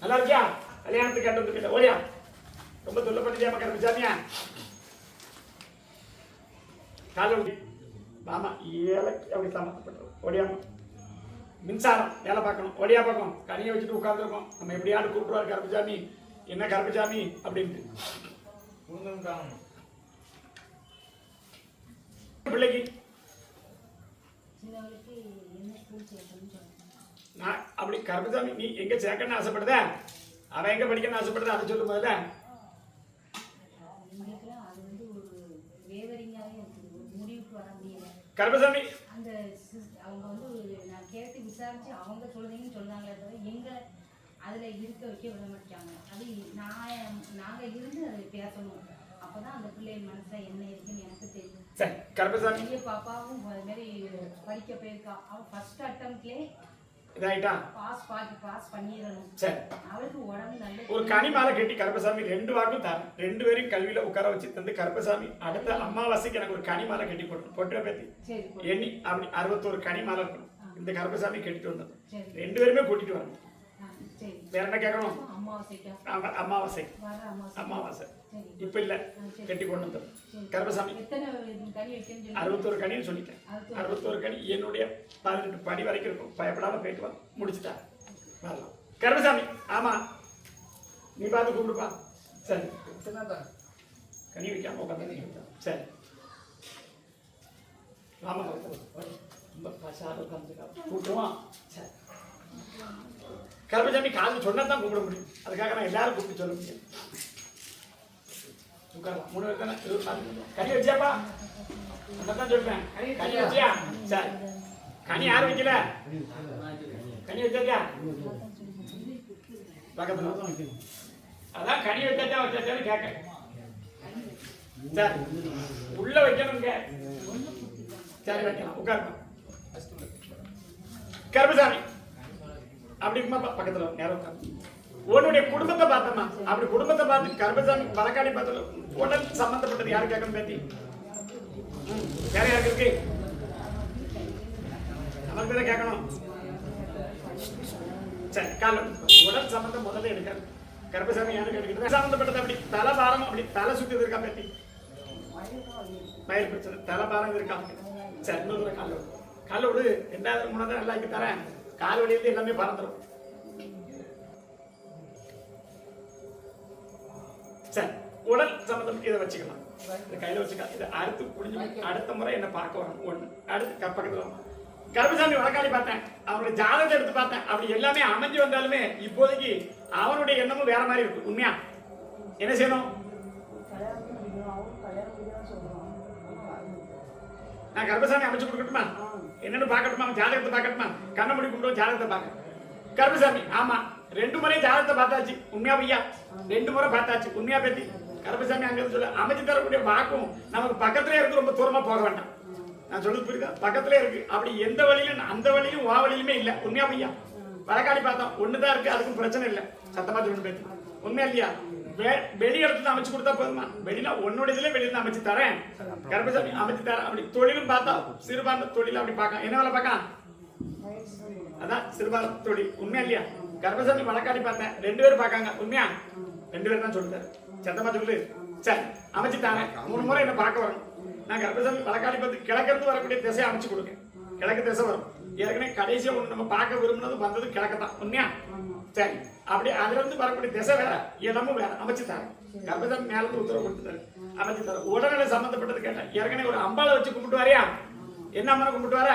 நல்லா இருக்கியா கல்யாணத்துக்கு கண்டு வந்துருக்க ஓடியா? ரொம்ப தொல்லை பண்ணிட்டியாம கருப்பசாமியா காலை மாமா ஏழைக்கு அப்படி சம்மந்தப்பட்டது. ஓடியாமா மின்சாரம் வேலை பார்க்கணும். ஓடியா பார்க்கணும் கனியை வச்சுட்டு உட்காந்துருக்கோம் நம்ம எப்படியாவது கூப்பிடுவார் கருப்பசாமி என்ன கருப்பசாமி அப்படின்ட்டு. பிள்ளைக்கு சின்னவளுக்கு என்ன ஸ்கூல் சேர்க்கணும்னு சொல்லுங்க நான் அப்படி கருப்பசாமி நீ எங்க சேர்க்கணும்னு ஆசைப்படுதா? அவன் எங்க படிக்கணும்னு ஆசைப்படுதா? அதை சொல்லும் முதல்ல. அது வந்து ஒரு வேவரிங்காகவே முடிவுக்கு வர முடியல கருப்பசாமி. அந்த அவங்க வந்து நான் கேட்டு விசாரிச்சு அவங்க சொல்றீங்கன்னு சொன்னாங்களே தவிர எங்களை அதுல இருக்க வைக்க விட மாட்டாங்க அது நான் நாங்க இருந்து அதை பேசணும் அப்பதான் அந்த பிள்ளை மனசுல என்ன இருக்குன்னு எனக்கு தெரியும் சரி கருப்பசாமி. பாப்பாவும் அது மாதிரி படிக்க போயிருக்கா. அவன் ஃபர்ஸ்ட் அட்டம்ப்ட்லேயே இதாயிட்டா? பாஸ் பாக்கி பாஸ் பண்ணிடணும். சரி. அவளுக்கு உடம்பு நல்ல ஒரு கனி மாலை கட்டி கருப்பசாமி ரெண்டு வாக்கும் தரேன். ரெண்டு பேரையும் கல்வியில உட்கார வச்சு தந்து கருப்பசாமி அடுத்த அமாவாசைக்கு எனக்கு ஒரு கனி மாலை கட்டி போட்டு பொட்டு பேத்தி. எண்ணி அப்படி அறுபத்தோரு கனி மாலை இருக்கணும் இந்த கருப்பசாமி கட்டிட்டு வந்தது. சரி. ரெண்டு பேருமே கூட்டிட்டு வரணும். வேற என்ன கேட்கணும்? ஆமா, அமாவாசை அமாவாசை அமாவாசை இப்ப இல்ல. கட்டி கொண்டு வைக்கணும்னு சொல்லி? அறுபத்தோரு கனின்னு சொல்லிட்டேன். அறுபத்தோரு. கனி. என்னுடைய பதினெட்டு படி வரைக்கும் இருக்கும். பயப்படாம போயிட்டு வா. முடிச்சுட்டா. வரலாம். கருப்பசாமி. ஆமா. நீ பார்த்து கூப்பிடுப்பா. சரி. கனி வைக்காம உட்காந்து சரி. ராம ரொம்ப உட்காந்துருக்கா கூப்பிடுவான் சரி. கருப்பசாமி காலையில் சொன்னா தான் கூப்பிட முடியும். அதுக்காக நான் எல்லாரும் கூப்பிட்டு சொல்ல முடியும் உட்காரலாம் மூணு பேர் தானே? இருபது நாலு கனி வச்சியாப்பா? அதான் சொல்றேன். கனி வச்சியா? சரி. கனி யாரும் வைக்கல? கனி வச்சாச்சா? பக்கத்துல. அதான் கனி வச்சாச்சா வச்சாச்சான்னு கேட்க சரி. உள்ள வைக்கணுங்க. சரி வைக்கலாம். உட்காருங்க. கருப்பசாமி. அப்படி பக்கத்துல நேரம் உன்னுடைய குடும்பத்தை பார்த்தம்மா அப்படி குடும்பத்தை பார்த்து கருப்பசாமி பலக்காடி பார்த்து உடல் சம்பந்தப்பட்டது யாரு கேட்கணும் பேத்தி? வேற யாருக்கு இருக்கு? நமக்கு தான் கேட்கணும். சரி காலம் உடல் சம்பந்தம் முதல்ல எடுக்காது கர்பசாமி யாரு கேட்டுக்கிட்டு சம்பந்தப்பட்டது அப்படி. தலை பாரம் அப்படி. தலை சுத்தி இருக்கா பேத்தி? பயிர் பிரச்சனை. தலை பாரம் இருக்கா? சரி இன்னொரு தடவை கால்ல விடு கால்ல நல்லா ஆக்கி தரேன். கால் வழியிலிருந்து எல்லாமே பறந்துடும் சரி உடல் சம்பந்தம் இதை வச்சுக்கலாம். இந்த கையில வச்சுக்கலாம் இதை அறுத்து புடிஞ்சு அடுத்த முறை என்ன பார்க்க வரணும். ஒண்ணு அடுத்து பக்கத்துல வரணும். கருப்பசாமி வழக்காளி பார்த்தேன். அவனுடைய ஜாதகத்தை எடுத்து பார்த்தேன். அப்படி எல்லாமே அமைஞ்சு வந்தாலுமே இப்போதைக்கு அவனுடைய எண்ணமும் வேற மாதிரி இருக்கு. உண்மையா? என்ன செய்யணும்? நான் கர்ப்பசாமி அமைச்சு கொடுக்கட்டுமா? என்னன்னு பார்க்கட்டுமா? ஜாதகத்தை பார்க்கட்டுமா? கண்ண முடி கும்பிடுவோம் ஜாதகத்தை பார்க்க. கர்ப்பசாமி ஆமா. ரெண்டு முறை ஜாதகத்தை பார்த்தாச்சு. உண்மையா பையா ரெண்டு முறை பார்த்தாச்சு. உண்மையா பேத்தி? கருப்பசாமி அங்க இருந்து சொல்ல அமைச்சு தரக்கூடிய வாக்கும் நமக்கு பக்கத்துல இருக்கு ரொம்ப தூரமா போக வேண்டாம். நான் சொல்லுது புரியுதா? பக்கத்துல இருக்கு. அப்படி எந்த வழியிலும் அந்த வழியிலும் வா வழியிலுமே இல்ல. உண்மையா பையா வழக்காடி பார்த்தோம். ஒண்ணுதான் இருக்கு அதுக்கும் பிரச்சனை இல்ல. சத்தமா சொல்லு பேத்தி. உண்மையா இல்லையா? வெளி இடத்துல அமைச்சு கொடுத்தா போதுமா? வெளியில உன்னோட இதுல வெளியில அமைச்சு தரேன். கர்ப்பசாமி அமைச்சு தரேன். அப்படி தொழிலும் பார்த்தா சிறுபான்மை தொழில் அப்படி பார்க்கலாம். என்ன வேலை பார்க்கலாம்? அதான் சிறுபான்மை தொழில். உண்மையா இல்லையா? கர்ப்பசாமி வழக்காடி பார்த்தேன். ரெண்டு பேரும் பார்க்காங்க. உண்மையா? ரெண்டு பேரும் தான் சொல்லுங்க சத்தமா சொல்லு சரி அமைச்சு தரேன். மூணு முறை என்ன பார்க்க வரணும். நான் கர்ப்பசாமி வழக்காடி பார்த்து கிழக்கிருந்து வரக்கூடிய திசையை அமைச்சு கொடுங்க கிழக்கு திசை வரும். ஏற்கனவே கடைசியா ஒண்ணு நம்ம பார்க்க விரும்பினது வந்தது கிழக்கு தான். உண்மையா? சரி அப்படி அதுல இருந்து வரக்கூடிய திசை வேற இடமும் வேற. அமைச்சு தரேன். கர்ப்பசாமி மேல இருந்து உத்தரவு கொடுத்துட்டாரு அமைச்சு தரேன். உடல்நிலை சம்பந்தப்பட்டது கேட்டேன். ஏற்கனவே ஒரு அம்பாளை வச்சு கும்பிட்டு வரையா? என்ன அம்மனை கும்பிட்டு வர?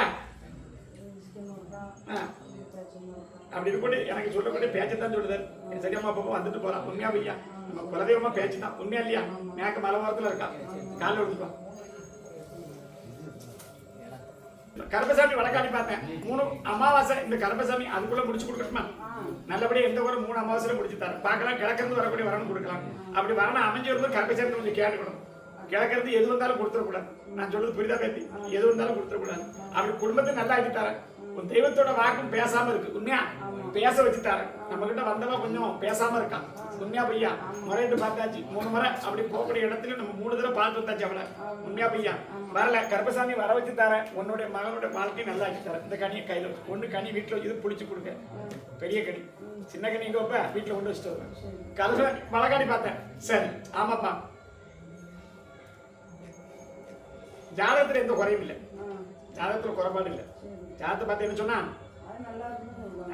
அப்படி இருக்கக்கூடிய எனக்கு சொல்லக்கூடிய பேச்சு தான் சொல்லுதாரு என் சரியம்மா அப்பப்போ வந்துட்டு போறான் உண்மையா பையா? நம்ம குலதெய்வமா பேச்சு தான் உண்மையா இல்லையா? மேக்க மலை ஓரத்துல இருக்கா? காலைல விழுந்துப்பா கருப்பசாமி வழக்காடி பார்த்தேன். மூணு அமாவாசை இந்த கருப்பசாமி அதுக்குள்ள முடிச்சு கொடுக்கணுமா நல்லபடியா எந்த ஒரு மூணு அமாவாசையில முடிச்சு தரேன். பார்க்கலாம் கிழக்கிருந்து வரக்கூடிய வரணும் கொடுக்கலாம். அப்படி வரணும் அமைஞ்சு வரும்போது கருப்பசாமி கொஞ்சம் கேட்டுக்கணும். கிழக்கிறது எது வந்தாலும் கொடுத்துடக்கூடாது. நான் சொல்றது புரிதா பேத்தி? எது வந்தாலும் கொடுத்துடக்கூடாது. அப்படி குடும்பத்தை நல்லா ஆக்கி தரேன். உன் தெய்வத்தோட வாக்கும் பேசாம இருக்கு. உண்மையா? பேச வச்சு தரேன். நம்ம கிட்ட வந்தவன் கொஞ்சம் பேசாம இருக்கான். உண்மையா பையா? முறையிட்டு பார்த்தாச்சு. மூணு முறை அப்படி போகக்கூடிய இடத்துல நம்ம மூணு தடவை பார்த்து வந்தாச்சு அவளை. உண்மையா பையா? வரல. கருப்பசாமி வர வச்சு தரேன். உன்னுடைய மகனுடைய வாழ்க்கையை நல்லா ஆக்கி தரேன். இந்த கனியை கையில வச்சு. ஒண்ணு கனி வீட்டுல வச்சு பிடிச்சு கொடுங்க. பெரிய கனி. சின்ன கண்ணி இங்க வைப்ப? வீட்டுல கொண்டு வச்சுட்டு வருவேன். கருசாமி மலைக்காடி பார்த்தேன். சரி. ஆமாப்பா. ஜாதகத்துல எந்த குறையும் இல்லை. ஜாதகத்துல குறைபாடு இல்லை. ஜாதகத்தை பார்த்து என்ன சொன்னா?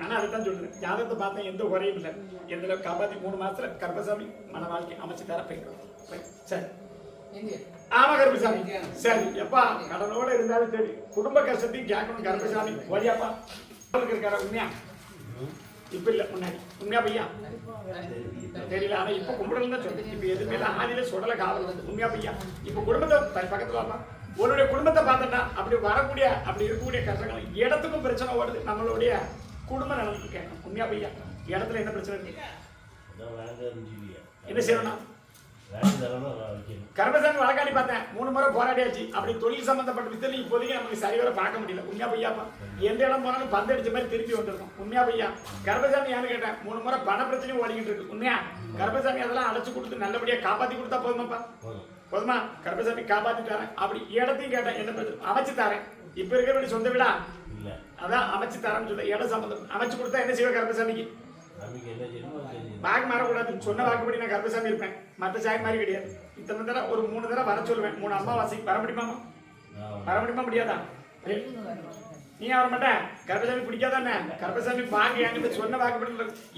ஆனா அதுதான் சொல்றேன். ஜாதகத்தை பார்த்தேன் எந்த குறையும் இல்லை. எந்த காப்பாத்தி மூணு மாசத்துல கர்ப்பசாமி மன வாழ்க்கை அமைச்சு தர சரி. ஆமா கருப்பசாமி. சரி எப்பா கடனோட இருந்தாலும் சரி. குடும்ப கஷ்டத்தையும் கேட்கணும் கருப்பசாமி. ஓடியாப்பா இருக்காரா உண்மையா? இப்ப இல்ல முன்னாடி. உண்மையா பையா? தெரியல ஆனா இப்ப கும்பிடலாம் தான் சொல்றேன். இப்ப எதுவுமே ஆதியில சுடல காவல் உண்மையா பையா? இப்ப குடும்பத்தை பக்கத்துல வாப்பா. உன்னுடைய குடும்பத்தை பார்த்தா அப்படி வரக்கூடிய அப்படி இருக்கக்கூடிய கஷ்டங்கள் இடத்துக்கும் பிரச்சனை ஓடுது. நம்மளுடைய குடும்ப நலனுக்கு கேட்கணும். உண்மையா பையா இடத்துல என்ன பிரச்சனை இருக்கு. என்ன செய்யணும் வேண்டாம்னா வைக்கணும். கர்மசாமி வழக்காடி பார்த்தேன். மூணு முறை போராடியாச்சு அப்படி தொழில் சம்பந்தப்பட்ட விஷயத்துல இப்போதைக்கு நமக்கு சரிவர பார்க்க முடியல. உண்மையா பையாப்பா எந்த இடம் போனாலும் பந்து அடிச்ச மாதிரி திருப்பி வந்துருக்கும் உண்மையா பையா கர்மசாமி ஏன்னு கேட்டேன். மூணு முறை பண பிரச்சனையும் ஓடிக்கிட்டு இருக்கு. உண்மையா? கர்மசாமி அதெல்லாம் அடைச்சு கொடுத்து நல்லபடியா காப்பாத்தி கொடுத்தா போதுமாப்பா? போதும். கர்மசாமி காப்பாத்தி தரேன் அப்படி இடத்தையும் கேட்டேன். என்ன அமைச்சு தரேன் இப்ப இருக்கிற வீடு சொந்த வீடா. அதான் அமைச்சு தரேன்னு சொல்ல இடம் சம்பந்தம். அமைச்சு கொடுத்தா என்ன செய்வ கர்மசாமிக்கு சாமிக்கு என்ன செய்யணுமோ? அது செஞ்சிடணும். வாக்கு மாறக்கூடாது. சொன்ன வாக்குப்படி நான் கர்ப்பசாமி இருப்பேன். மற்ற சாய் மாதிரி கிடையாது. இத்தனை தடவை ஒரு மூணு தடவை வர சொல்லுவேன் மூணு அம்மாவாசைக்கு வர முடியுமாமா நான் வர முடியுமா? முடியாதா? நீ வர மாட்டேன் கர்ப்பசாமி பிடிக்காதானே? கர்ப்பசாமி வாக்கு என்கிட்ட சொன்ன வாக்குப்படி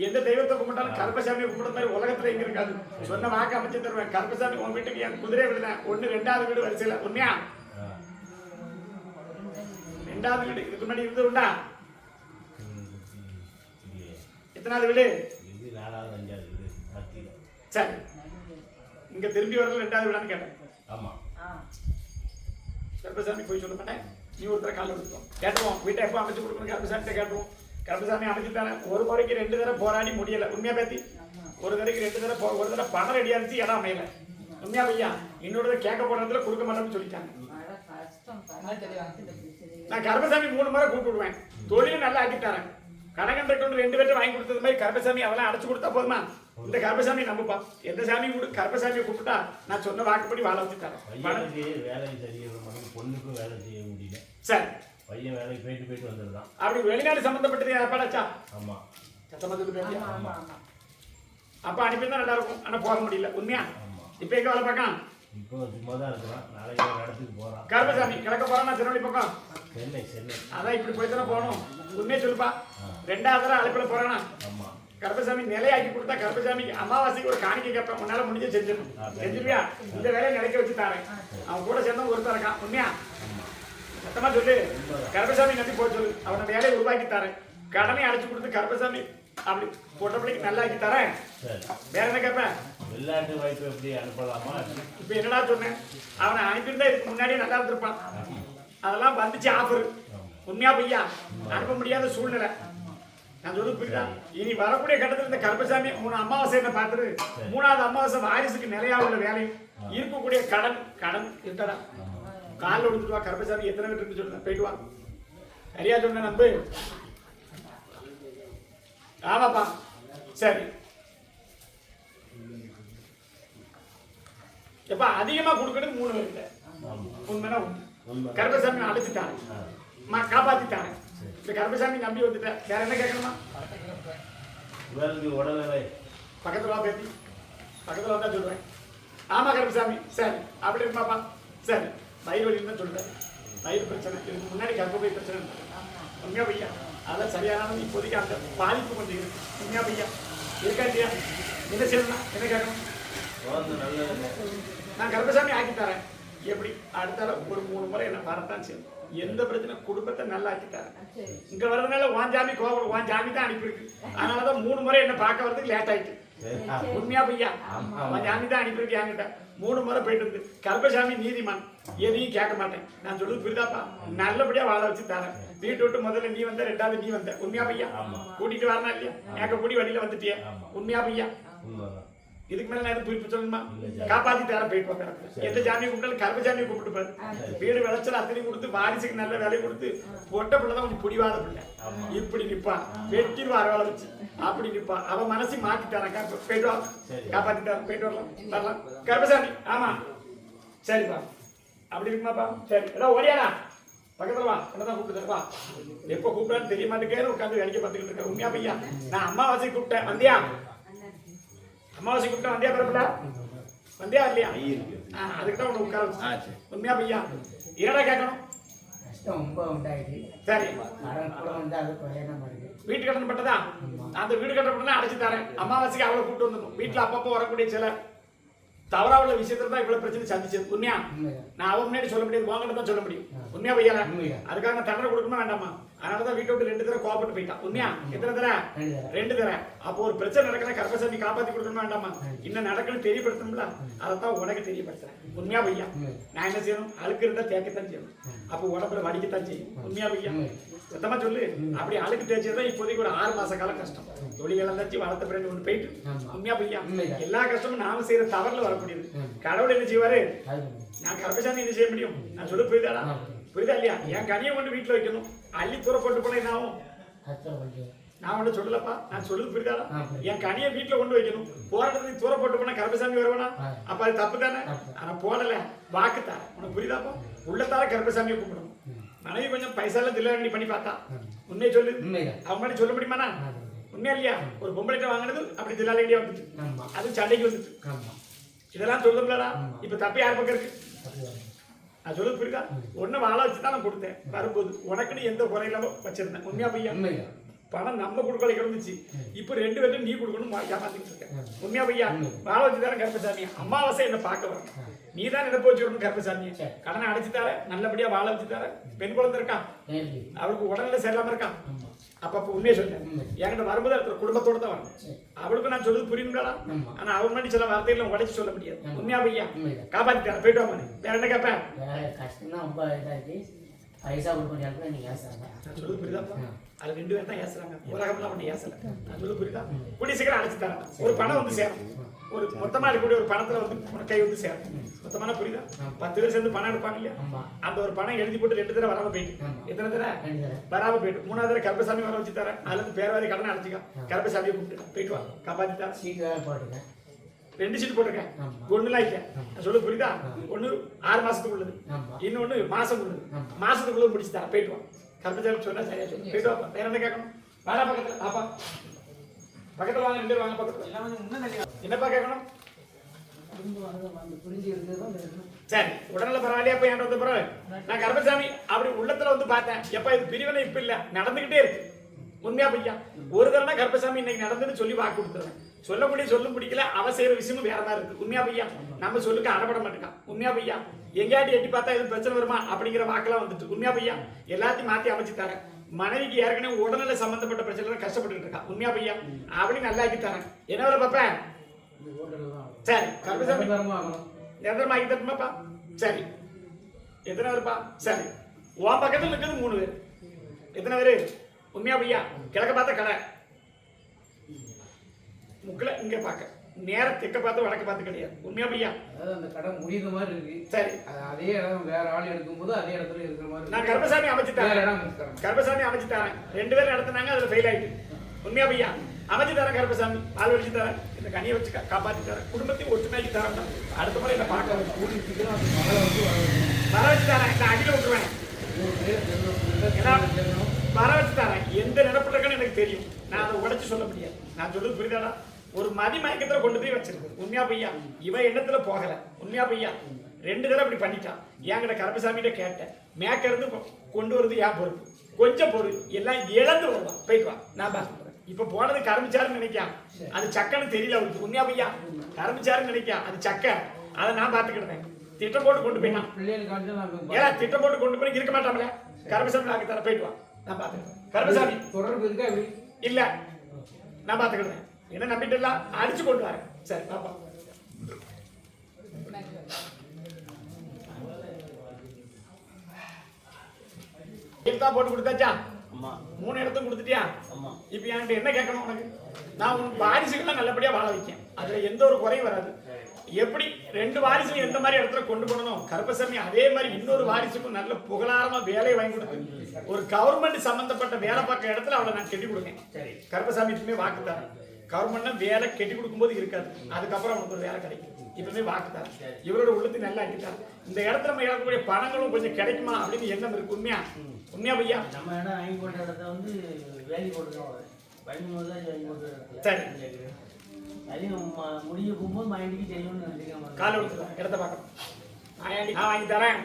எந்த தெய்வத்தை கும்பிட்டாலும் கர்ப்பசாமியை கும்பிடுற மாதிரி உலகத்துல எங்க இருக்காது. சொன்ன வாக்கு அமைச்சு தருவேன். கர்ப்பசாமி உன் வீட்டுக்கு என் குதிரை விடுதேன் ஒண்ணு ரெண்டாவது வீடு வரிசையில. உண்மையா. ரெண்டாவது வீடு. இதுக்கு முன்னாடி இருந்து உண்டா. எத்தனாவது வீடு. சரி. இங்க திரும்பி வரல ரெண்டாவது வீடான்னு கேட்டேன். ஆமா. கருப்பசாமி போய் சொல்ல மாட்டேன். நீ ஒருத்தர கால் எடுத்துக்கோ கேட்டுவோம் வீட்டை எப்போ அமைச்சு கொடுக்கணும் கருப்பசாமிகிட்ட கேட்டுவோம் கருப்பசாமி அமைச்சு தரேன் ஒரு முறைக்கு ரெண்டு தடவை போராடி முடியல உண்மையா பேத்தி ஒரு தடவைக்கு ரெண்டு தடவை ஒரு தடவை பணம் ரெடியா இருந்துச்சு இடம் அமையல உண்மையா பையா இன்னொரு தடவை கேட்க போடுறதுல கொடுக்க மாட்டேன்னு சொல்லிட்டாங்க நான் கருப்பசாமி மூணு முறை கூப்பிடுவேன் தொழிலும் தொழில் நல்லா ஆக்கி தரேன் கணக்கன் ரெண்டு பேர்ட்ட வாங்கி கொடுத்தது மாதிரி கருப்பசாமி அதெல்லாம் அடைச்சு கொடுத்தா போதுமா இந்த கருப்பசாமி நம்புப்பா எந்த சாமி கூட கருப்பசாமியை கூப்பிட்டா நான் சொன்ன வாக்குப்படி வாழ வச்சு தரேன் பணம் பையனுக்கு வேலை மாட்டேங்குது. பொண்ணுக்கும் வேலை செய்ய முடியல. சரி. பையன் வேலைக்கு போயிட்டு போயிட்டு வந்துருந்தான் அப்படி வெளிநாடு சம்பந்தப்பட்டது ஏற்பாடாச்சா ஆமா. சொல்லு பேபியா அப்ப அனுப்பியிருந்தா நல்லா இருக்கும். ஆனா போக முடியல. உண்மையா? ஆமா. இப்ப எங்க வேலை பார்க்கலாம் இப்போ சும்மா தான் இருக்கிறான். நாளைக்கு ஒரு இடத்துக்கு போறான். கருப்பசாமி கிழக்க போறான்? திருவள்ளி பக்கம்? சென்னை சென்னை. அதான் இப்படி போய் தானே போகணும். உண்மையை சொல்லுப்பா. ரெண்டாவது தடவை அழைப்புல போறானா? ஆமா. கருப்பசாமி நிலையாக்கி கொடுத்தா கருப்பசாமிக்கு அமாவாசைக்கு ஒரு காணிக்கை கேட்பேன் உன்னால முடிஞ்ச செஞ்சிடணும். செஞ்சிருவியா? இந்த வேலையை நிலைக்க வச்சு தாரேன். அவன் கூட சேர்ந்தவன் ஒருத்தர் இருக்கான். உண்மையா? சத்தமா சொல்லு. கருப்பசாமி நம்பி போக சொல்லு. அவனை வேலையை உருவாக்கி தரேன். கடனை அடைச்சு கொடுத்து கருப்பசாமி அப்படி பொட்ட பிள்ளைக்கு நல்லா ஆக்கி தரேன் வேற என்ன கேட்பேன்? வெளிநாட்டு வாய்ப்பு எப்படி அனுப்பலாமா? இப்ப என்னடா சொன்னேன்? அவனை அனுப்பியிருந்தா இதுக்கு முன்னாடியே நல்லா இருந்திருப்பான். அதெல்லாம் வந்துச்சு ஆஃபர் உண்மையா பையா அனுப்ப முடியாத சூழ்நிலை. நான் சொல்றது புரியுதா? இனி வரக்கூடிய கட்டத்தில் இந்த கருப்பசாமி மூணு அமாவாசை என்ன பார்த்துரு? மூணாவது அமாவாசை வாரிசுக்கு நிலையா உள்ள வேலையும் இருக்கக்கூடிய கடன் கடன் இருக்கடா காலில் விழுந்துட்டு வா கருப்பசாமி எத்தனை பேர் இருக்கு சொல்லுங்க. போயிட்டு வா. சரியா சொன்ன நம்பு ஆமாப்பா. சரி. எப்ப அதிகமா கொடுக்கறது மூணு ஆமா. உண்மைனா உண்மை. கருப்பசாமி அழைச்சிட்டாங்க ஆ. இந்த கருப்பசாமி நம்பி வந்துட்டேன் வேற என்ன கேட்கணுமா? உடல்நிலை பக்கத்துல வா பேத்தி. பக்கத்துல வந்தா சொல்றேன். ஆமா கருப்பசாமி. சரி. அப்படி இருக்குமாப்பா சரி. வயிறு வலி தான் சொல்றேன். வயிறு பிரச்சனை. இதுக்கு முன்னாடி கர்ப்பப்பை பிரச்சனை. உண்மையா பையா அதெல்லாம் சரியான இப்போதைக்கு அந்த பாதிப்பு கொஞ்சம் இருக்கு. உண்மையா பையா இருக்கா இல்லையா? என்ன செய்யணும் என்ன கேட்கணும்? நான் கர்ப்பசாமி ஆக்கி தரேன். எப்படி? அடுத்த தடவை ஒரு மூணு முறை என்ன வரத்தான் செய்யும். எந்த பிரச்சனை? குடும்பத்தை நல்லா இங்க வர்றதுனால உன் ஜாமி கோபம் உன் ஜாமி தான் அனுப்பியிருக்கு. அதனாலதான் மூணு முறை என்ன பார்க்க வரதுக்கு லேட் ஆயிட்டு. உண்மையா பையா. உன் ஜாமி தான் அனுப்பியிருக்கு என்கிட்ட. மூணு முறை போயிட்டு இருந்து கர்ப்பசாமி நீதிமான். எதையும் கேட்க மாட்டேன். நான் சொல்றது புரியுதாப்பா? நல்லபடியா வாழ வச்சு தரேன். வீட்டு விட்டு முதல்ல நீ வந்த ரெண்டாவது நீ வந்த. உண்மையா பையா. கூட்டிட்டு வரணும் இல்லையா? ஏக்க கூடி வழியில வந்துட்டியே. உண்மையா பையா இதுக்கு மேல நான் குறிப்பு சொல்லணுமா இல்ல சார். காப்பாத்தி தர போயிட்டு பார்க்கறேன் எந்த ஜாமியை கூப்பிட்டாலும் கர்ப்பஜாமியை கூப்பிட்டு பாரு. வீடு விளைச்சல் அத்தனை கொடுத்து வாரிசுக்கு நல்ல வேலை கொடுத்து பொட்ட பிள்ளை தான் கொஞ்சம் புடிவாத பிள்ளை. இப்படி நிப்பா. வெட்டிடுவா அரவாளை வச்சு அப்படி நிப்பா. அவ மனசு மாத்தி தரேன் கர்ப்ப போயிட்டு வா சரி. காப்பாத்தி தரேன் போயிட்டு வரலாம் வரலாம். கர்ப்பசாமி ஆமா. சரிப்பா அப்படி இருக்குமாப்பா? சரி. எல்லாம் ஓடியாடா. பக்கத்துல வா. என்னதான் கூப்பிட்டு வா. எப்போ கூப்பிடான்னு தெரிய மாட்டேங்கன்னு உட்காந்து வேலைக்கு பார்த்துக்கிட்டு இருக்க. உண்மையா பையா? நான் அம்மாவாசை கூப்பிட்டேன். வந்தியா? அமாவாசை கூப்பிட்டா வந்தியா பிறப்பில? வந்தியா இல்லையா? ஆ, அதுக்கு தான் உனக்கு உட்கார உண்மையா பையா ஏடா கேட்கணும்? வீட்டு கட்டணம் பட்டதா? அந்த வீடு கட்டணம் அடைச்சு தரேன். அமாவாசைக்கு அவளை கூப்பிட்டு வந்துடணும். வீட்டுல அப்பப்போ வரக்கூடிய சில தவறா உள்ள விஷயத்துல தான் இவ்வளவு பிரச்சனை சந்திச்சது. உண்மையா? நான் அவன் முன்னாடி சொல்ல முடியாது வாங்கிட்டு தான் சொல்ல முடியும். உண்மையா பையல உண்மைதான். அதுக்காக நான் தண்டனை கொடுக்கணுமா வேண்டாமா? அதனால தான் வீட்டை விட்டு ரெண்டு தடவை கோபப்பட்டு போயிட்டான் உண்மையா? எத்தனை தடவை? ரெண்டு தடவை. அப்போ ஒரு பிரச்சனை நடக்கிற கர்ப்பசாமி காப்பாத்தி கொடுக்கணுமா வேண்டாமா? இன்னும் நடக்குன்னு தெரியப்படுத்தணும்ல? அதைத்தான் உனக்கு தெரியப்படுத்துறேன். உண்மையா பையா. நான் என்ன செய்யணும்? அழுக்கு இருந்தா தேக்கத்தான் செய்யணும். அப்போ உடம்புல வடிக்கத்தான் செய்யும். உண்மையா பையா. சுத்தமா சொல்லு. அப்படி அழுக்கு தேய்ச்சதான் இப்போதைக்கு ஒரு ஆறு மாச காலம் கஷ்டம். தொழில் தச்சு வளர்த்த பிறகு ஒன்று போயிட்டு. உண்மையா பையா. எல்லா கஷ்டமும் நாம செய்யற தவறுல வரக்கூடியது. கடவுள் என்ன செய்வாரு. நான் கர்ப்பசாமி என்ன செய்ய முடியும்? நான் சொல்ல புரியுதாடா. புரியுதா இல்லையா? என் கனியை கொண்டு வீட்டுல வைக்கணும். அள்ளி தூர போட்டு போனா என்ன ஆகும்? நான் ஒண்ணு சொல்லலப்பா. நான் சொல்லுது புரியுதாடா ஆ, புரியுது. என் கனியை வீட்டுல கொண்டு வைக்கணும். போராட்டத்துக்கு தூர போட்டு போனா கர்ப்பசாமி வருவானா. அப்ப அது தப்பு தானே? தப்பு. ஆனா போடல. வாக்கு தார. உனக்கு புரியுதாப்பா? உள்ளத்தார கர்ப்பசாமியை கூப்பிடணும். மனைவி கொஞ்சம் பைசால தில்லாண்டி பண்ணி பார்த்தா. உண்மையை சொல்லு. மாதிரி சொல்ல முடியுமாண்ணா. உண்மையா இல்லையா? ஒரு பொம்பளைட்ட வாங்கினது அப்படி தில்லாலேண்டியா வந்துச்சு. ஆமா. அது சண்டைக்கு வந்துச்சு. இதெல்லாம் சொல்லுங்களா. இப்ப தப்பு யார் பக்கம் இருக்கு. நான் சொல்லுது புரியுதா? ஒன்னு வாழ வச்சு தான் நான் கொடுத்தேன். வரும்போது உனக்குன்னு எந்த குறை இல்லாம வச்சிருந்தேன். உண்மையா பையா? பணம் நம்ம கொடுக்கல கிடந்துச்சு. இப்ப ரெண்டு பேரும் நீ கொடுக்கணும் ஏமாத்திட்டு இருக்கேன் உண்மையா பையா. வாழ வச்சு தரேன் கருப்பசாமி. அமாவாசை என்ன பார்க்க வரும். நீ தான் நினைப்பு வச்சுக்கணும் கருப்பசாமி. கடனை அடைச்சு தர நல்லபடியா வாழ வச்சு தர பெண் குழந்தை இருக்கான். கேள்வி அவளுக்கு உடல்நிலை சரியில்லாம இருக்கான். ஆமா அப்ப அப்ப உண்மையை சொன்னேன் உண்மை. என்கிட்ட வரும்போது அடுத்த குடும்பத்தோட தான் வரணும் அவளுக்கு நான் சொல்லுது புரியுங்களா. ஆனா அவன் முன்னாடி சில வார்த்தைகளை உடைச்சு சொல்ல முடியாது. உண்மையா பையா? உண்மைதான். காப்பாத்திட்டாரு. போயிட்டு வாங்க வேற என்ன கேட்பேன் கஷ்டம் தான் ரொம்ப இதா இருக்கு பைசா கொடுக்க இடத்துல நீங்க ஏசுறாங்க நான் ஆ. அது ரெண்டு பேர் தான் ஏசுறாங்க உலகம்லாம் ஒண்ணு ஏசல நான் புரியுதா கூடிய சீக்கிரம் அழைச்சு தரேன் ஒரு பணம் வந்து சேரும். ஒரு மொத்தமா இருக்கக்கூடிய ஒரு பணத்துல வந்து உனக்கு கை வந்து சேரும். மொத்தமான புரியுதா பத்து பேர் சேர்ந்து பணம் எடுப்பாங்க இல்லையா? ஆமா. அந்த ஒரு பணம் எழுதி போட்டு ரெண்டு தடவை வராம போயிட்டு. எத்தனை தடவை? வராம போயிட்டு. மூணாவது தடவை கருப்பசாமி வர வச்சு தரேன். அதுல இருந்து பேரவாதி கடனை அடைச்சிக்க கருப்பசாமியை கூப்பிட்டு. போயிட்டு வா. காப்பாத்தி தரேன். வேற போட்டுருக்கேன் ரெண்டு சீட் போட்டிருக்கேன். இல்ல நான் சொல்ல புரியுதா? ஒண்ணு ஆறு மாசத்துக்கு உள்ளது. இன்னொன்னு மாசம் உள்ளது. மாசத்துக்குள்ள முடிச்சு தரேன் போயிட்டு வா. கருப்பசாமி சொன்னா சரியா சொல்லு போயிட்டு வா வேற என்ன கேட்கணும்? வாடா பக்கத்துல. பாப்பா பக்கத்துல வாங்க ரெண்டு வாங்க பக்கத்துல. என்னப்பா கேட்கணும்? சரி. உடல்ல பரவாயில்லையா போய் என்கிட்ட வந்து பரவாயில்ல? நான் கருப்பசாமி அப்படி உள்ளத்துல வந்து பார்த்தேன். எப்ப இது பிரிவினை இப்ப இல்ல. நடந்துகிட்டே இருக்கு. உண்மையா பையா ஒரு தடவை கருப்பசாமி இன்னைக்கு நடந்துன்னு சொல்லி வாக்கு கொடுத்துறேன் சொல்லக்கூடிய சொல்லும் பிடிக்கல அவ செய்யற விஷயமும் வேற மாதிரி இருக்கு. உண்மையா பையா? நம்ம சொல்லுக்கு அறப்பட மாட்டேங்கான் உண்மையா பையா? எங்கேயாட்டி எட்டி பார்த்தா எதுவும் பிரச்சனை வருமா? அப்படிங்கிற வாக்கெல்லாம் வந்துட்டு. உண்மையா பையா? எல்லாத்தையும் மாத்தி அமைச்சு தரேன். மனைவிக்கு ஏற்கனவே உடல்நிலை சம்பந்தப்பட்ட பிரச்சனை கஷ்டப்பட்டு இருக்கா. உண்மையா பையா? அவளையும் நல்லா ஆக்கி தரேன். என்ன வேலை பார்ப்பேன் சரி. கருப்பசாமி. எத்தனை ஆக்கி தரமாப்பா சரி. எத்தனை பேருப்பா சரி. உன் பக்கத்தில் இருக்கிறது மூணு பேர். எத்தனை பேர்? உண்மையா பையா? கிழக்க பார்த்த கடை. முக்கில் இங்க பார்க்க. நேர தெக்க பார்த்து வடக்க பார்த்து கிடையாது உண்மையா பையா? அதாவது அந்த கடை முடியுற மாதிரி இருக்கு. சரி. அது இடம் வேற ஆள் எடுக்கும்போது அதே இடத்துல இருக்கிற மாதிரி நான் இருக்கு. கர்ப்பசாமி அமைச்சு தரேன். கர்ப்பசாமி அமைச்சு தரேன் ரெண்டு பேரும் நடத்துனாங்க அதுல ஃபெயில் ஆயிட்டு. உண்மையா பையா? அமைச்சு தரேன் கர்ப்பசாமி ஆள் வச்சு தரேன் இந்த கனியை வச்சு கா- காப்பாத்தி தரேன் குடும்பத்தையும் ஒற்றுமைக்கு தரேன் அடுத்த முறை என்ன பார்க்க வரும். கூடி சீக்கிரம் அந்த மகளை வந்து வர வச்சு தரேன் இந்த அடியில் விட்டுருவேன். வர வச்சு தரேன் எந்த நினைப்புல இருக்குன்னு எனக்கு தெரியும். நான் அதை உடைச்சு சொல்ல முடியாது. நான் சொல்றது புரியுதாடா? ஒரு மதி மயக்கத்துல கொண்டு போய் வச்சிருக்கு உண்மையா பையா இவன் எண்ணத்துல போகல. உண்மையா பையா ரெண்டு தடவை இப்படி பண்ணிட்டான் என்கிட்ட கருப்பசாமிகிட்ட கேட்டேன். மேக்க இருந்து கொண்டு வருது ஏன் பொறுப்பு? கொஞ்சம் பொறு. எல்லாம் இழந்து வருவான் போயிட்டு வா. நான் பார்த்துக்கிறேன் இப்ப போனது கரும்புச்சாருன்னு நினைக்கான் அது சக்கன்னு தெரியல அவருக்கு உண்மையா பையா கரும்புச்சாருன்னு நினைக்கான் அது சக்க. அதை நான் பார்த்துக்கிட்டேன் திட்டம் போட்டு கொண்டு போயிட்டான். ஏன்னா திட்டம் போட்டு கொண்டு போய் இருக்க மாட்டாங்களே கருப்பசாமி நாங்க தர போயிட்டு வா. நான் பாத்துக்கிறேன். கருப்பசாமி தொடர்பு இருக்கா இல்ல. நான் பாத்துக்கிறேன் என்ன நம்பிட்டு இல்ல அடிச்சு கொண்டு வரேன். சரி பாப்பா. எழுத்தா போட்டு கொடுத்தாச்சா? மூணு இடத்தும் கொடுத்துட்டியா? இப்ப என்கிட்ட என்ன கேட்கணும் உனக்கு? நான் உன் வாரிசுகளை நல்லபடியா வாழ வைக்கேன். அதுல எந்த ஒரு குறையும் வராது. எப்படி ரெண்டு வாரிசு எந்த மாதிரி இடத்துல கொண்டு போகணும் கருப்பசாமி அதே மாதிரி இன்னொரு வாரிசுக்கும் நல்ல புகழாரமா வேலையை வாங்கி கொடுத்து ஒரு கவர்மெண்ட் சம்பந்தப்பட்ட வேலை பார்க்க இடத்துல அவளை நான் கட்டி கொடுங்க கருப்பசாமி வாக்கு தரேன். கவர்மெண்ட்னா வேலை கெட்டி கொடுக்கும்போது இருக்காது. அதுக்கப்புறம் அவனுக்கு ஒரு வேலை கிடைக்கும். இப்பவுமே வாக்குத்தார் இவரோட உள்ளத்தை நல்லா ஆக்கிட்டார் இந்த இடத்துல நம்ம இழக்கக்கூடிய பணங்களும் கொஞ்சம் கிடைக்குமா அப்படின்னு எண்ணம் இருக்கு. உண்மையா? உண்மையா பையா நம்ம இடம் வாங்கி போட்ட இடத்த வந்து வேலி போட்டு தான் வரும் பதிமூணு தான் வாங்கி போட்ட சரி. முடிய போகும்போது நினைக்கிறேன். காலை விடுத்துக்கலாம் இடத்த பார்க்கணும். ஆயாண்டி நான் வாங்கி தரேன்.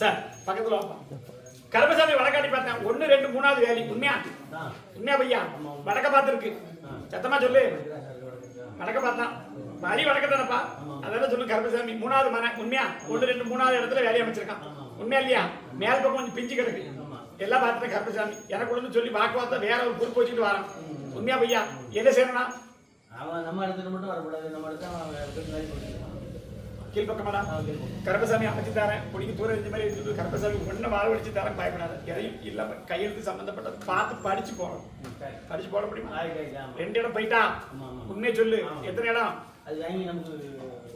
சார் பக்கத்துல வாப்பா. கருப்பசாமி வடக்காட்டி பார்த்தேன். ஒன்னு ரெண்டு மூணாவது வேலி. உண்மையா? உண்மையா பையா? வடக்க பார்த்துருக்கு. சத்தமா சொல்லு. வடக்க பார்த்தான். வரி வடக்க தானப்பா? அதெல்லாம் சொல்லு கருப்பசாமி. மூணாவது மனை. உண்மையா? ஒன்று ரெண்டு மூணாவது இடத்துல வேலையை அமைச்சிருக்கான். உண்மையா இல்லையா? மேல் பக்கம் கொஞ்சம் பிஞ்சு கிடக்கு. எல்லாம் பார்த்துட்டேன் கருப்பசாமி. எனக்கு ஒன்று சொல்லி வாக்குவார்த்தை வேற ஒரு பொறுப்பு வச்சுட்டு வரான். உண்மையா பையா? என்ன செய்யணும்னா? அவன் நம்ம இடத்துல மட்டும் வரக்கூடாது. நம்ம இடத்த அவன் வேற இடத்துக்கு வேலி போட்டுருக்கான் கீழ்பக்கமாடா கருப்பசாமி அமைச்சு தரேன் குடிக்கு தூரம் இந்த மாதிரி கருப்பசாமி ஒன்றை வாழ்வழிச்சு தரேன் பயப்படாத. எதையும் இல்லாம கையெழுத்து சம்பந்தப்பட்டது. பார்த்து படிச்சு போகணும். படிச்சு போட முடியுமா? ரெண்டு இடம் போயிட்டா. உண்மையை சொல்லு. எத்தனை இடம்? அது வாங்கி நமக்கு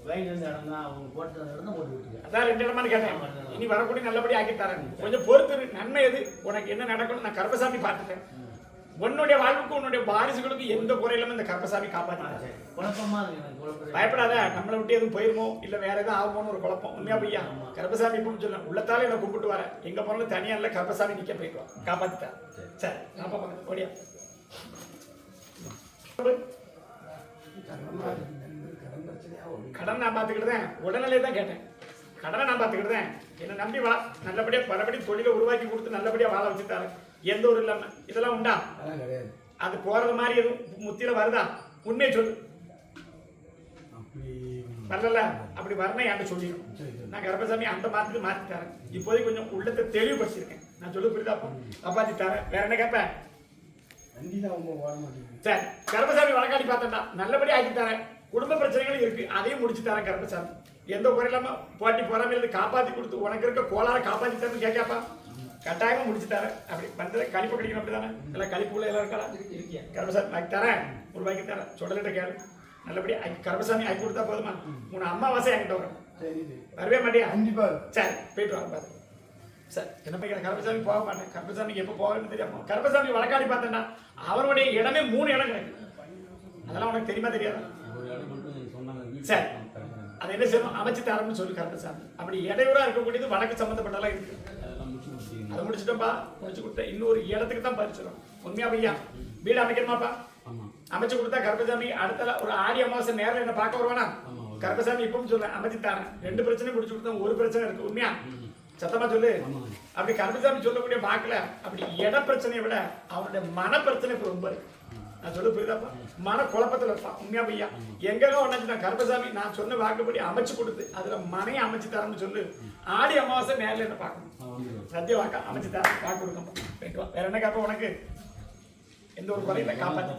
வாங்கி இருந்த இடம் தான். அவங்க போட்டு அந்த இடம் தான் போட்டு விட்டுருக்கேன் அதான் ரெண்டு இடமான்னு கேட்டேன். இனி வரக்கூடிய நல்லபடி ஆக்கி தரேன். கொஞ்சம் பொறுத்து. நன்மை எது? உனக்கு என்ன நடக்கணும் நான் கருப்பசாமி பார்த்துட்டேன். உன்னுடைய வாழ்வுக்கு உன்னுடைய வாரிசுகளுக்கு எந்த குறையிலும் இந்த கருப்பசாமி காப்பாற்றினாரு குழப்பமா இருக்கு. பயப்படாத நம்மளை விட்டு எதுவும் போயிருமோ இல்ல வேற எதுவும் ஆகுமோன்னு ஒரு குழப்பம். உண்மையா பையா கருப்பசாமி இப்போ சொல்ல உள்ளத்தால என்ன கும்பிட்டு வரேன் எங்க போனாலும் தனியா இல்ல கருப்பசாமி நிக்க போயிட்டு வா காப்பாத்திட்டா. சரி நான் பாப்பா ஓடியா கடன் நான் பார்த்துக்கிட்டேன் உடல்நிலை தான் கேட்டேன். கடனை நான் பார்த்துக்கிட்டேன் என்னை நம்பி வா. நல்லபடியா பலபடி தொழிலை உருவாக்கி கொடுத்து நல்லபடியா வாழ வச்சு தரேன் எந்த ஒரு இல்லாம. இதெல்லாம் உண்டா? அது போறது மாதிரி எதுவும் முத்திர வருதா? உண்மையை சொல்லு. வரல அப்படி வரணும் என்கிட்ட சொல்லிடும் நான் கர்ப்பசாமி அந்த மாத்துக்கு மாத்தி தரேன். இப்போதைக்கு கொஞ்சம் உள்ளத்தை தெளிவுபடுத்திருக்கேன் நான் சொல்லு புரியுதா? காப்பாத்தி தரேன். வேற என்ன கேட்பேன்? சரி. கர்ப்பசாமி வழக்காடி பார்த்தேன்டா. நல்லபடியா ஆக்கி தரேன். குடும்ப பிரச்சனைகளும் இருக்கு. அதையும் முடிச்சு தரேன் கர்ப்பசாமி. எந்த குறை இல்லாம போட்டி போறாம இருந்து காப்பாத்தி கொடுத்து உனக்கு இருக்க கோளார காப்பாத்தி தரேன்னு கேட்காப்பா? கட்டாயமா முடிச்சு தரேன். அப்படி வந்து கழிப்பு கிடைக்கணும் அப்படிதானே? எல்லாம் கழிப்புள்ள எல்லாம் இருக்காடா இருக்கியா கர்ப்பசாமி ஆக்கி தரேன். ஒரு ரூபாய்க்கு தரேன். சொல்லலிட்ட கேளு. நல்லபடியா கர்ப்பசாமி ஆக்கி கொடுத்தா போதுமா? உன் அம்மாவாசை என்கிட்ட வரும். வரவே மாட்டியா? கண்டிப்பா. சரி போயிட்டு வாங்க பாத்து. சரி என்ன பையன் கருப்பசாமி போக மாட்டேன். கருப்பசாமிக்கு எப்போ போகணும்னு தெரியாம கருப்பசாமி வழக்காடி பார்த்தேன்னா அவருடைய இடமே மூணு இடம் கிடக்கு. அதெல்லாம் உனக்கு தெரியுமா தெரியாதா? சரி. அதை என்ன செய்யணும்? அமைச்சு தரணும்னு சொல்லி கருப்பசாமி அப்படி இடையூறா இருக்கக்கூடியது வழக்கு சம்பந்தப்பட்டதெல்லாம் இருக்கு. அதெல்லாம் முடிச்சு கொடுத்தீங்க. அதை முடிச்சுட்டோம்ப்பா முடிச்சு கொடுத்தேன் இன்னொரு இடத்துக்கு தான் பறிச்சிடும் உண்மையா பையா? வீடு அமைக்கணுமாப்பா? அமைச்சு கொடுத்தா கருப்பசாமி அடுத்த ஒரு ஆடி அமாவாசை நேரில் என்ன பார்க்க வருவானா. கருப்பசாமி இப்பவும் சொல்ல அமைச்சு தரேன் ரெண்டு பிரச்சனையும் முடிச்சு கொடுத்தா ஒரு பிரச்சனை இருக்கு உண்மையா? சத்தமா சொல்லு. அப்படி கருப்பசாமி சொல்லக்கூடிய வாக்குல அப்படி இட பிரச்சனையை விட அவனுடைய மன பிரச்சனை இப்ப ரொம்ப இருக்கு. நான் சொல்ல புரியுதாப்பா? மன குழப்பத்துல இருப்பான் உண்மையா பையா? எங்க ஒன்னாச்சு நான் கருப்பசாமி நான் சொன்ன வாக்குப்படி அமைச்சு கொடுத்து அதுல மனையை அமைச்சு தரேன்னு சொல்லு. ஆடி அமாவாசை நேரில் என்ன பார்க்கணும். சத்திய வாக்கா அமைச்சு தரேன் வாக்கு கொடுக்கணும். வேற என்ன காப்பா உனக்கு? எந்த ஒரு குறையில காப்பாத்தி